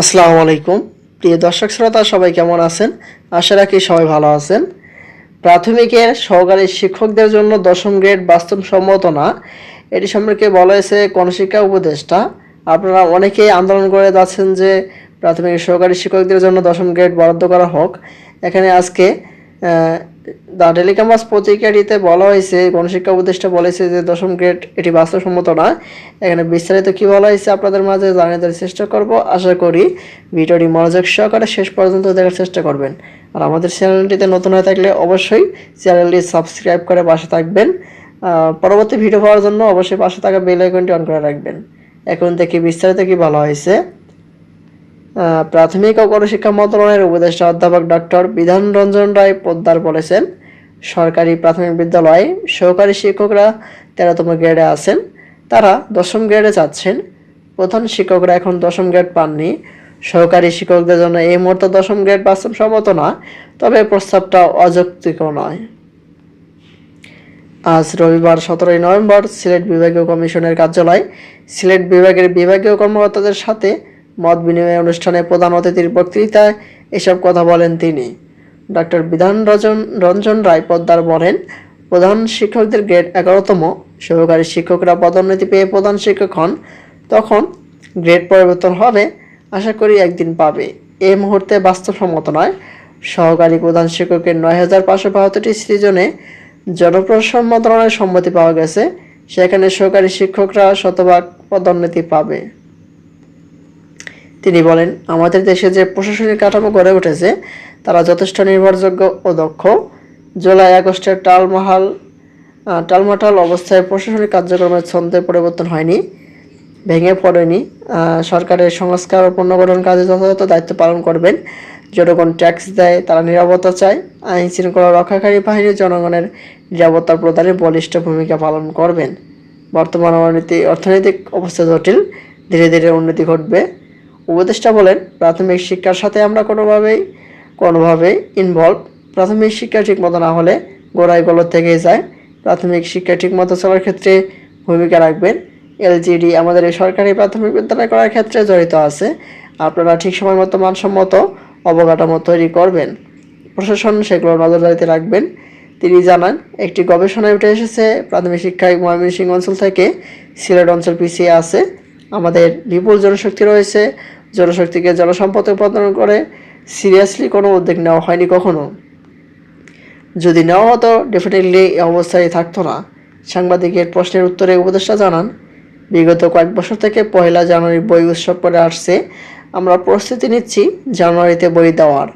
আসসালামু আলাইকুম। প্রিয় দর্শক শ্রোতা, সবাই কেমন আছেন? আশা রাখি সবাই ভালো আছেন। প্রাথমিকের সহকারী শিক্ষকদের জন্য দশম গ্রেড বাস্তবসম্মত না। এটি সম্পর্কে বলা হয়েছে গণশিক্ষা উপদেষ্টা। আপনারা অনেকেই আন্দোলন করে যাচ্ছেন যে প্রাথমিক সহকারী শিক্ষকদের জন্য দশম গ্রেড বরাদ্দ করা হোক। এখানে আজকে দ্য ডেলি ক্যাম্পাস পত্রিকাটিতে বলা হয়েছে, গণশিক্ষা উপদেষ্টা বলেছে যে দশম গ্রেড এটি বাস্তবসম্মত না। এখানে বিস্তারিত কি বলা হয়েছে আপনাদের মাঝে জানিয়ে দেওয়ার চেষ্টা করব। আশা করি ভিডিওটি মনোযোগ সহকারে শেষ পর্যন্ত দেখার চেষ্টা করবেন। আর আমাদের চ্যানেলটিতে নতুন হয়ে থাকলে অবশ্যই চ্যানেলটি সাবস্ক্রাইব করে পাশে থাকবেন। পরবর্তী ভিডিও পাওয়ার জন্য অবশ্যই পাশে থাকা বেল আইকনটি অন করে রাখবেন। এখন থেকে বিস্তারিত কি বলা হয়েছে? প্রাথমিক ও গণশিক্ষা মন্ত্রণালয়ের উপদেষ্টা অধ্যাপক ডক্টর বিধান রঞ্জন রায় পোদ্দার বলেছেন, সরকারি প্রাথমিক বিদ্যালয়ে সহকারী শিক্ষকরা তেরোতম গ্রেডে আছেন, তারা দশম গ্রেডে যাচ্ছেন। প্রধান শিক্ষকরা এখন দশম গ্রেড পাননি। সহকারী শিক্ষকদের জন্য এই মুহূর্তে দশম গ্রেড বাস্তবসম্মত না, তবে প্রস্তাবটা অযৌক্তিক নয়। আজ রবিবার সতেরোই নভেম্বর সিলেট বিভাগীয় কমিশনের কার্যালয় সিলেট বিভাগের বিভাগীয় কর্মকর্তাদের সাথে মত বিনিময় অনুষ্ঠানে প্রধান অতিথির বক্তৃতায় এসব কথা বলেন তিনি। ডক্টর বিধান রঞ্জন রঞ্জন রায় পদ্মার বলেন, প্রধান শিক্ষকদের গ্রেড এগারোতম, সহকারী শিক্ষকরা পদোন্নতি পেয়ে প্রধান শিক্ষক হন, তখন গ্রেড পরিবর্তন হবে আশা করি একদিন পাবে। এ মুহূর্তে বাস্তবসম্মত নয়। সহকারী প্রধান শিক্ষকের নয় হাজার পাঁচশো বাহাত্তরটি সৃজনে জনপ্রশাসন মন্ত্রণালয়ের সম্মতি পাওয়া গেছে। সেখানে সহকারী শিক্ষকরা শতভাগ পদোন্নতি পাবে। তিনি বলেন, আমাদের দেশে যে প্রশাসনিক কাঠামো গড়ে উঠেছে, তারা যথেষ্ট নির্ভরযোগ্য ও দক্ষ। জুলাই আগস্টের টালমাহাল টালমাটাল অবস্থায় প্রশাসনিক কার্যক্রমের ছন্দে পরিবর্তন হয়নি, ভেঙে পড়েনি। সরকারের সংস্কার ও পুনর্গঠন কাজে যথাযথ দায়িত্ব পালন করবেন। জনগণ ট্যাক্স দেয়, তারা নিরাপত্তা চায়। আইন শৃঙ্খলা রক্ষাকারী বাহিনী জনগণের নিরাপত্তা প্রদানে বলিষ্ঠ ভূমিকা পালন করবেন। বর্তমান অর্থনীতি অর্থনৈতিক অবস্থা জটিল। ধীরে ধীরে উন্নতি ঘটবে। উপদেষ্টা বলেন, প্রাথমিক শিক্ষার সাথে আমরা কোনোভাবেই কোনোভাবেই ইনভলভ প্রাথমিক শিক্ষা ঠিকমতো না হলে গোড়ায় গলত থেকে যায়। প্রাথমিক শিক্ষা ঠিকমতো চলার ক্ষেত্রে ভূমিকা রাখবেন। এলজিডি আমাদের এই সরকারি প্রাথমিক বিদ্যালয় করার ক্ষেত্রে জড়িত আছে। আপনারা ঠিক সময় মতো, মানসম্মত অবকাঠামো তৈরি করবেন। প্রশাসন সেগুলো নজরদারিতে রাখবেন। তিনি জানান, একটি গবেষণায় উঠে এসেছে, প্রাথমিক শিক্ষায় ময়মনসিংহ অঞ্চল থেকে সিলেট অঞ্চল পিছিয়ে আছে। আমাদের বিপুল জনশক্তি রয়েছে, জনশক্তিকে জনসম্পদে উৎপাদন করে। সিরিয়াসলি কোনো উদ্যোগ নেওয়া হয়নি কখনো। যদি নেওয়া হতো ডেফিনেটলি এই অবস্থায় থাকতো না। সাংবাদিকের প্রশ্নের উত্তরে উপদেষ্টা জানান, বিগত কয়েক বছর থেকে পয়লা জানুয়ারি বই উৎসব করে আসছে। আমরা প্রস্তুতি নিচ্ছি জানুয়ারিতে বই দেওয়ার।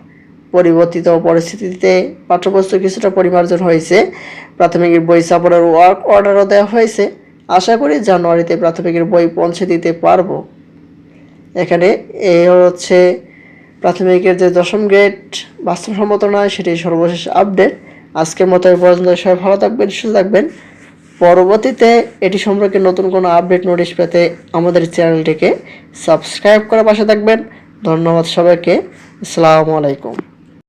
পরিবর্তিত পরিস্থিতিতে পাঠ্যপুস্তক কিছুটা পরিমার্জন হয়েছে। প্রাথমিক বই ছাপানোর ওয়ার্ক অর্ডারও দেওয়া হয়েছে। আশা করি জানুয়ারিতে প্রাথমিকের বই পৌঁছে দিতে পারব। এখানে এই হচ্ছে প্রাথমিকের যে দশম গ্রেড বাস্তবসম্মত নয়, সেটি সর্বশেষ আপডেট। আজকের মতো এই পর্যন্ত, সবাই ভালো থাকবেন, সুস্থ থাকবেন। পরবর্তীতে এটি সম্পর্কে নতুন কোনো আপডেট নোটিশ পেতে আমাদের চ্যানেলটিকে সাবস্ক্রাইব করার পাশে থাকবেন। ধন্যবাদ সবাইকে। আসসালামু আলাইকুম।